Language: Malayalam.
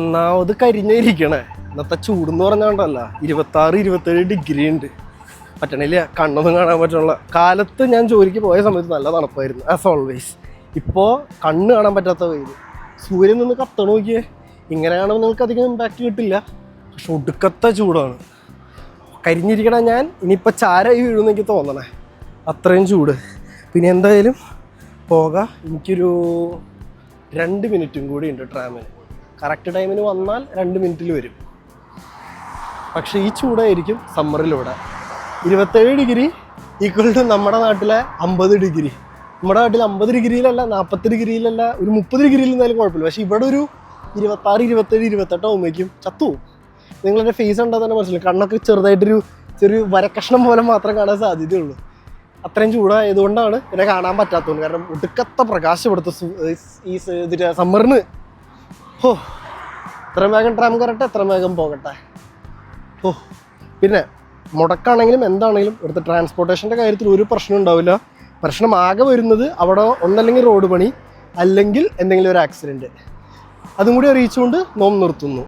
ഒന്നാമത് കരിഞ്ഞിരിക്കണേ. ഇന്നത്തെ ചൂടെന്ന് പറഞ്ഞാണ്ടല്ല ഇരുപത്താറ് ഇരുപത്തേഴ് ഡിഗ്രി ഉണ്ട്. പറ്റണില്ല കണ്ണൊന്നും കാണാൻ പറ്റണില്ല. കാലത്ത് ഞാൻ ജോലിക്ക് പോയ സമയത്ത് നല്ല തണുപ്പായിരുന്നു ആസ് ഓൾവേസ് ഇപ്പോൾ കണ്ണ് കാണാൻ പറ്റാത്ത വെയിൽ സൂര്യൻ നിന്ന് കത്തണ നോക്കിയേ. ഇങ്ങനെയാണെങ്കിൽ നിങ്ങൾക്ക് അധികം ഇമ്പാക്റ്റ് കിട്ടില്ല. പക്ഷെ ഒടുക്കത്തെ ചൂടാണ്. കരിഞ്ഞിരിക്കണ ഞാൻ ഇനിയിപ്പോൾ ചാരായി വീഴുമെന്ന് എനിക്ക് തോന്നണേ. അത്രയും ചൂട്. പിന്നെ എന്തായാലും പോകാം. എനിക്കൊരു രണ്ട് മിനിറ്റും കൂടി ഉണ്ട് ട്രാമിന് കറക്റ്റ് ടൈമിന് വന്നാൽ രണ്ട് മിനിറ്റിൽ വരും. പക്ഷെ ഈ ചൂടായിരിക്കും സമ്മറിലൂടെ. ഇരുപത്തേഴ് ഡിഗ്രി ഈക്വൽ ടു നമ്മുടെ നാട്ടിലെ അമ്പത് ഡിഗ്രി. നമ്മുടെ നാട്ടിൽ അമ്പത് ഡിഗ്രിയിലല്ല നാൽപ്പത്തി ഡിഗ്രിയിലല്ല ഒരു മുപ്പത് ഡിഗ്രിയിൽ നിന്നാലും കുഴപ്പമില്ല. പക്ഷെ ഇവിടെ ഒരു ഇരുപത്താറ് ഇരുപത്തേഴ് ഇരുപത്തെട്ട് ആകുമ്പോഴേക്കും ചത്തു നിങ്ങളെന്റെ ഫേസ് കണ്ടാൽ തന്നെ മനസ്സിലായി കണ്ണൊക്കെ ചെറുതായിട്ടൊരു ചെറിയ വരക്കഷ്ണം പോലെ മാത്രം കാണാൻ സാധ്യതയുള്ളൂ. അത്രയും ചൂടായതുകൊണ്ടാണ് എന്നെ കാണാൻ പറ്റാത്തതുകൊണ്ട്. കാരണം ഒടുക്കത്തെ പ്രകാശം ഈ സമ്മറിന് ഓ എത്ര വേഗം ട്രാം കയറട്ടെ എത്ര വേഗം പോകട്ടെ. ഓ പിന്നെ മുടക്കാണെങ്കിലും എന്താണെങ്കിലും ഇവിടുത്തെ ട്രാൻസ്പോർട്ടേഷന്റെ കാര്യത്തിൽ ഒരു പ്രശ്നം ഉണ്ടാവില്ല. പ്രശ്നം ആകെ വരുന്നത് അവിടെ ഒന്നല്ലെങ്കിൽ റോഡ് പണി അല്ലെങ്കിൽ എന്തെങ്കിലും ഒരു ആക്സിഡന്റ് അതും കൂടി അറിയിച്ചുകൊണ്ട് നോം നിർത്തുന്നു.